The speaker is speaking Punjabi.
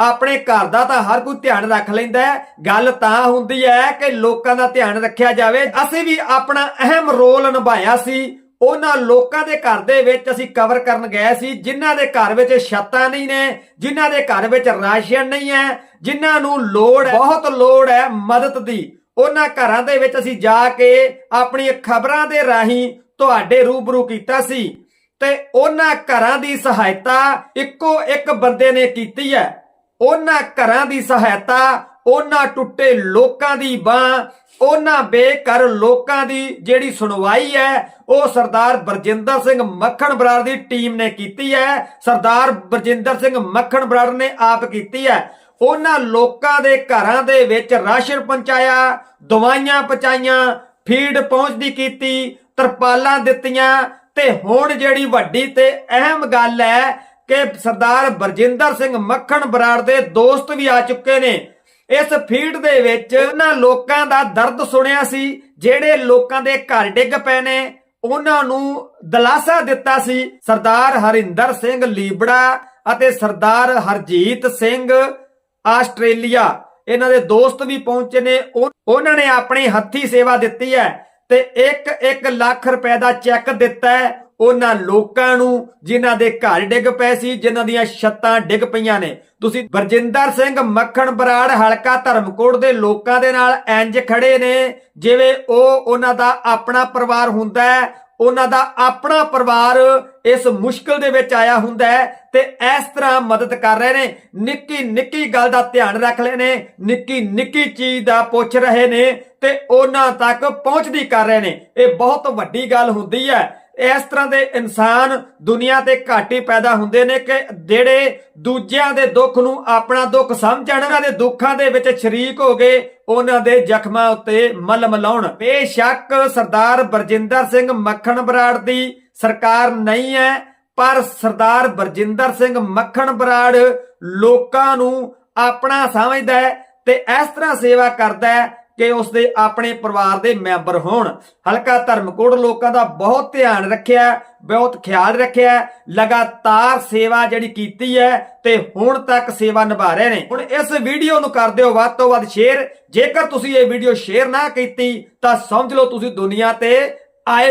ਆਪਣੇ ਘਰ ਦਾ ਤਾਂ ਹਰ ਕੋਈ ਧਿਆਨ ਰੱਖ ਲੈਂਦਾ ਹੈ। ਗੱਲ ਤਾਂ ਹੁੰਦੀ ਹੈ ਕਿ ਲੋਕਾਂ ਦਾ ਧਿਆਨ ਰੱਖਿਆ ਜਾਵੇ। ਅਸੀਂ ਵੀ ਆਪਣਾ ਅਹਿਮ ਰੋਲ ਨਿਭਾਇਆ ਸੀ। ਉਹਨਾਂ ਲੋਕਾਂ ਦੇ ਘਰ ਦੇ ਵਿੱਚ ਅਸੀਂ ਕਵਰ ਕਰਨ ਗਏ ਸੀ। ਜਿਨ੍ਹਾਂ ਦੇ ਘਰ ਵਿੱਚ ਛੱਤਾਂ ਨਹੀਂ ਨੇ, ਜਿਨ੍ਹਾਂ ਦੇ ਘਰ ਵਿੱਚ ਰਾਸ਼ਨ ਨਹੀਂ ਹੈ, ਜਿਨ੍ਹਾਂ ਨੂੰ ਲੋੜ ਹੈ, ਬਹੁਤ ਲੋੜ ਹੈ ਮਦਦ ਦੀ। ਉਹਨਾਂ ਘਰਾਂ ਦੇ ਵਿੱਚ ਅਸੀਂ ਜਾ ਕੇ ਆਪਣੀਆਂ ਖਬਰਾਂ ਦੇ ਰਾਹੀਂ ਤੁਹਾਡੇ ਰੂਬਰੂ ਕੀਤਾ ਸੀ। ਤੇ ਉਹਨਾਂ ਘਰਾਂ ਦੀ ਸਹਾਇਤਾ ਇੱਕੋ ਇੱਕ ਬੰਦੇ ਨੇ ਕੀਤੀ ਹੈ। ਉਹਨਾਂ ਘਰਾਂ ਦੀ ਸਹਾਇਤਾ, ਉਹਨਾਂ ਟੁੱਟੇ ਲੋਕਾਂ ਦੀ ਬਾਹ, ਉਹਨਾਂ ਬੇਘਰ ਲੋਕਾਂ ਦੀ ਜਿਹੜੀ ਸੁਣਵਾਈ ਹੈ, ਉਹ ਸਰਦਾਰ ਬਰਜਿੰਦਰ ਸਿੰਘ ਮੱਖਣ ਬਰਾੜ ਦੀ ਟੀਮ ਨੇ ਕੀਤੀ ਹੈ। ਸਰਦਾਰ ਬਰਜਿੰਦਰ ਸਿੰਘ ਮੱਖਣ ਬਰਾੜ ਨੇ ਆਪ ਕੀਤੀ ਹੈ। ਉਹਨਾਂ ਲੋਕਾਂ ਦੇ ਘਰਾਂ ਦੇ ਵਿੱਚ ਰਾਸ਼ਨ ਪਹੁੰਚਾਇਆ, ਦਵਾਈਆਂ ਪਹੁੰਚਾਈਆਂ, ਫੀਡ ਪਹੁੰਚਦੀ ਕੀਤੀ, ਤਰਪਾਲਾਂ ਦਿੱਤੀਆਂ ਤੇ ਹੁਣ ਜਿਹੜੀ ਵੱਡੀ ਤੇ ਅਹਿਮ ਗੱਲ ਹੈ ਕਿ ਸਰਦਾਰ ਬਰਜਿੰਦਰ ਸਿੰਘ ਮੱਖਣ ਬਰਾੜ ਦੇ ਦੋਸਤ ਵੀ ਆ ਚੁੱਕੇ ਨੇ। ਇਸ ਫੀਲਡ ਦੇ ਵਿੱਚ ਉਹਨਾਂ ਲੋਕਾਂ ਦਾ ਦਰਦ ਸੁਣਿਆ ਸੀ, ਜਿਹੜੇ ਲੋਕਾਂ ਦੇ ਘਰ ਡਿੱਗ ਪਏ ਨੇ। ਉਹਨਾਂ ਨੂੰ ਦਲਾਸਾ ਦਿੱਤਾ ਸੀ ਸਰਦਾਰ ਹਰਿੰਦਰ ਸਿੰਘ ਲੀਬੜਾ ਅਤੇ ਸਰਦਾਰ ਹਰਜੀਤ ਸਿੰਘ ਆਸਟ੍ਰੇਲੀਆ। ਇਹਨਾਂ ਦੇ ਦੋਸਤ ਵੀ ਪਹੁੰਚੇ ਨੇ। ਉਹ- ਉਹਨਾਂ ਨੇ ਆਪਣੀ ਹੱਥੀ ਸੇਵਾ ਦਿੱਤੀ ਹੈ ਤੇ 1-1 ਲੱਖ ਰੁਪਏ ਦਾ ਚੈੱਕ ਦਿੱਤਾ ਹੈ। ਉਹਨਾਂ ਲੋਕਾਂ ਨੂੰ ਜਿਨ੍ਹਾਂ ਦੇ ਘਰ ਡਿੱਗ ਪਏ ਸੀ, ਜਿਨ੍ਹਾਂ ਦੀਆਂ ਛੱਤਾਂ ਡਿੱਗ ਪਈਆਂ ਨੇ। ਤੁਸੀਂ ਬਰਜਿੰਦਰ ਸਿੰਘ ਮੱਖਣ ਬਰਾੜ ਹਲਕਾ ਧਰਮਕੋਟ ਦੇ ਲੋਕਾਂ ਦੇ ਨਾਲ ਇੰਜ ਖੜੇ ਨੇ, ਜਿਵੇਂ ਉਹ ਉਹਨਾਂ ਦਾ ਆਪਣਾ ਪਰਿਵਾਰ ਹੁੰਦਾ ਹੈ। ਉਹਨਾਂ ਦਾ ਆਪਣਾ ਪਰਿਵਾਰ ਇਸ ਮੁਸ਼ਕਲ ਦੇ ਵਿੱਚ ਆਇਆ ਹੁੰਦਾ ਹੈ ਤੇ ਇਸ ਤਰ੍ਹਾਂ ਮਦਦ ਕਰ ਰਹੇ ਨੇ। ਨਿੱਕੀ ਨਿੱਕੀ ਗੱਲ ਦਾ ਧਿਆਨ ਰੱਖ ਰਹੇ ਨੇ ਨਿੱਕੀ ਨਿੱਕੀ ਚੀਜ਼ ਦਾ ਪੁੱਛ ਰਹੇ ਨੇ ਤੇ ਉਹਨਾਂ ਤੱਕ ਪਹੁੰਚਦੀ ਕਰ ਰਹੇ ਨੇ। ਇਹ ਬਹੁਤ ਵੱਡੀ ਗੱਲ ਹੁੰਦੀ ਹੈ। ਇਸ ਤਰ੍ਹਾਂ ਦੇ ਇਨਸਾਨ ਦੁਨੀਆ ਤੇ ਘੱਟ ਹੀ ਪੈਦਾ ਹੁੰਦੇ ਨੇ ਕਿ ਜਿਹੜੇ ਦੂਜਿਆਂ ਦੇ ਦੁੱਖ ਨੂੰ ਆਪਣਾ ਦੁੱਖ ਸਮਝਣ, ਉਹਨਾਂ ਦੇ ਦੁੱਖਾਂ ਦੇ ਵਿੱਚ ਸ਼ਰੀਕ ਹੋ ਗਏ, ਉਹਨਾਂ ਦੇ ਜ਼ਖਮਾਂ ਉੱਤੇ ਮਲਮ ਲਾਉਣ। ਬੇਸ਼ੱਕ ਸਰਦਾਰ ਬਰਜਿੰਦਰ ਸਿੰਘ ਮੱਖਣ ਬਰਾੜ ਦੀ ਸਰਕਾਰ ਨਹੀਂ ਹੈ, ਪਰ ਸਰਦਾਰ ਬਰਜਿੰਦਰ ਸਿੰਘ ਮੱਖਣ ਬਰਾੜ ਲੋਕਾਂ ਨੂੰ ਆਪਣਾ ਸਮਝਦਾ ਹੈ ਤੇ ਇਸ ਤਰ੍ਹਾਂ ਸੇਵਾ ਕਰਦਾ ਹੈ ਕਿ ਉਸਦੇ ਆਪਣੇ ਪਰਿਵਾਰ ਦੇ ਮੈਂਬਰ ਹੋਣ। ਹਲਕਾ ਧਰਮਕੋਟ ਲੋਕਾਂ ਦਾ ਬਹੁਤ ਧਿਆਨ ਰੱਖਿਆ, ਬਹੁਤ ਖਿਆਲ ਰੱਖਿਆ। ਲਗਾਤਾਰ ਸੇਵਾ ਜਿਹੜੀ ਕੀਤੀ ਹੈ ਤੇ ਹੁਣ ਤੱਕ ਸੇਵਾ ਨਿਭਾ ਰਹੇ ਨੇ। ਹੁਣ ਇਸ ਵੀਡੀਓ ਨੂੰ ਕਰ ਦਿਓ ਵੱਧ ਤੋਂ ਵੱਧ ਸ਼ੇਅਰ। ਜੇਕਰ ਤੁਸੀਂ ਇਹ ਵੀਡੀਓ ਸ਼ੇਅਰ ਨਾ ਕੀਤੀ, ਤਾਂ ਸਮਝ ਲਓ ਤੁਸੀਂ ਦੁਨੀਆ ਤੇ ਆਏ